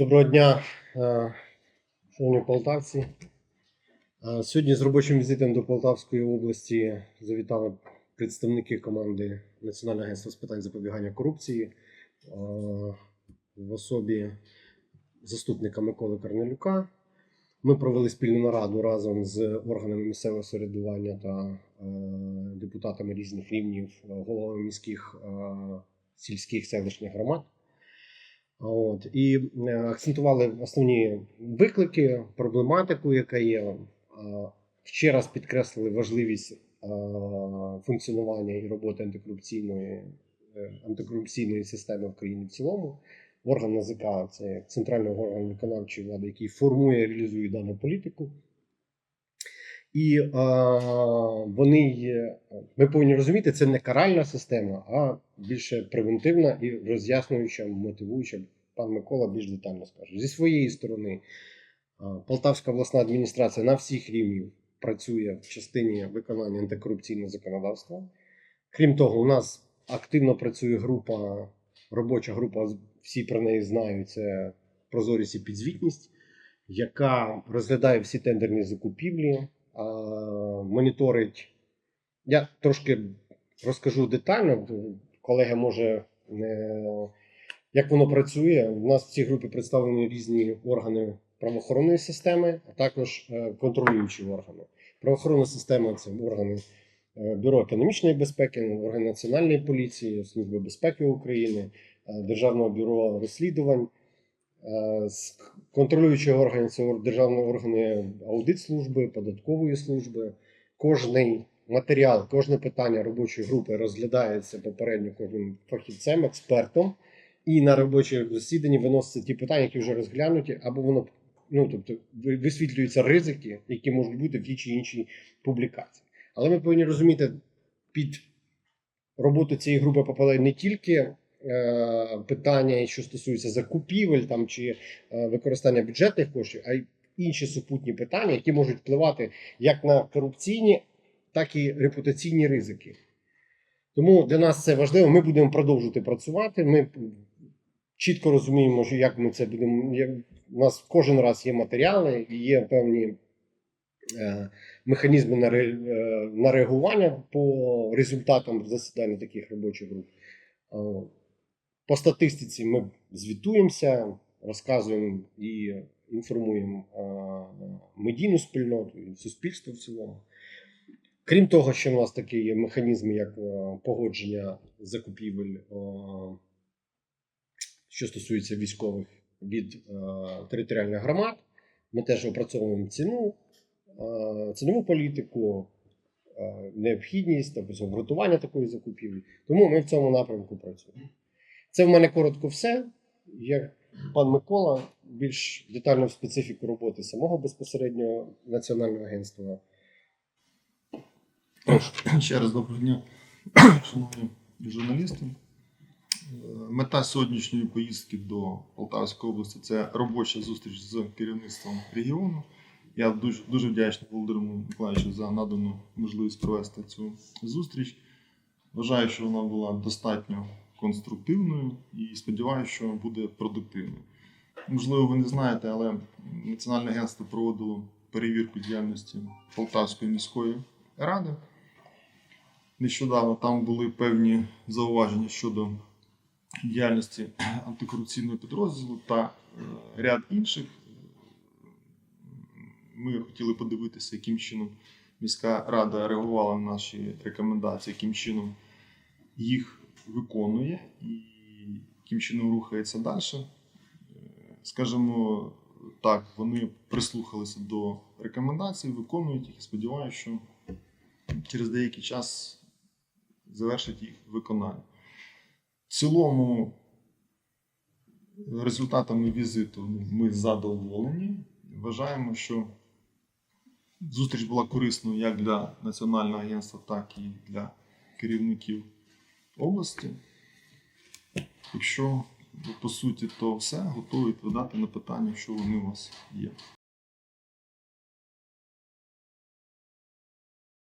Доброго дня, е, шановні полтавці. Е, Сьогодні з робочим візитом до Полтавської області завітали представники команди Національного агентства з питань запобігання корупції е, в особі заступника Миколи Карнелюка. Ми провели спільну нараду разом з органами місцевого самоврядування та депутатами різних рівнів, головами міських сільських селищних громад. От, і е, акцентували основні виклики, проблематику, яка є. Е, Ще раз підкреслили важливість е, функціонування і роботи антикорупційної, антикорупційної системи в країні в цілому. Орган НАЗК це центральний орган виконавчої влади, який формує і реалізує дану політику. І е, вони є, ми повинні розуміти, це не каральна система, а більше превентивна і роз'яснююча, мотивуюча. Пан Микола більш детально скаже. Зі своєї сторони, е, Полтавська обласна адміністрація на всіх рівнях працює в частині виконання антикорупційного законодавства. Крім того, у нас активно працює група, робоча група, всі про неї знають, це прозорість і підзвітність, яка розглядає всі тендерні закупівлі, моніторить. Я трошки розкажу детально. Колега може як воно працює. У нас в цій групі представлені різні органи правоохоронної системи, а також е, контролюючі органи. Правоохоронна система це органи е, Бюро економічної безпеки, органи Національної поліції, Служби безпеки України, е, Державного бюро розслідувань. Е, з- Контролюючі органи це ор- державні органи аудитслужби, податкової служби. Кожний матеріал, кожне питання робочої групи розглядається попередньо кожним фахівцем, експертом, і на робочому засіданні виносяться ті питання, які вже розглянуті, або воно ну, тобто, висвітлюються ризики, які можуть бути в тій чи іншій публікації. Але ми повинні розуміти, під роботу цієї групи попадають не тільки питання, що стосуються закупівель там, чи е, використання бюджетних коштів, а й інші супутні питання, які можуть впливати як на корупційні, так і репутаційні ризики. Тому для нас це важливо. Ми будемо продовжувати працювати. Ми чітко розуміємо, що як ми це будемо. У нас кожен раз є матеріали, і є певні е, механізми е, на реагування по результатам засідання таких робочих груп. По статистиці ми звітуємося, розказуємо і інформуємо е, медійну спільноту і суспільство в цілому. Крім того, що у нас такі є механізми, як е, погодження закупівель, е, що стосується військових від територіальних громад, ми теж опрацьовуємо ціну, цінову політику, необхідність тобто обґрунтування такої закупівлі. Тому ми в цьому напрямку працюємо. Це в мене коротко все. Як пан Микола, більш детально в специфіку роботи самого безпосереднього національного агентства. Ще раз доброго дня, шановні журналісти. Е, Мета сьогоднішньої поїздки до Полтавської області це робоча зустріч з керівництвом регіону. Я дуже, дуже вдячний Володимиру Миколаївичу за надану можливість провести цю зустріч. Вважаю, що вона була достатньо конструктивною і сподіваюся, що буде продуктивною. Можливо, ви не знаєте, але Національне агентство проводило перевірку діяльності Полтавської міської ради. Нещодавно там були певні зауваження щодо діяльності антикорупційного підрозділу та е, ряд інших. Ми хотіли подивитися, яким чином міська рада реагувала на наші рекомендації, яким чином їх виконує і яким чином рухається далі. Е, Скажімо так, вони прислухалися до рекомендацій, виконують їх і сподіваюся, що через деякий час завершить їх виконання. В цілому, результатами візиту ми задоволені. Вважаємо, що зустріч була корисною як для Національного агентства, так і для керівників області. Якщо по суті, то все готові відповідати на питання, що вони у вас є.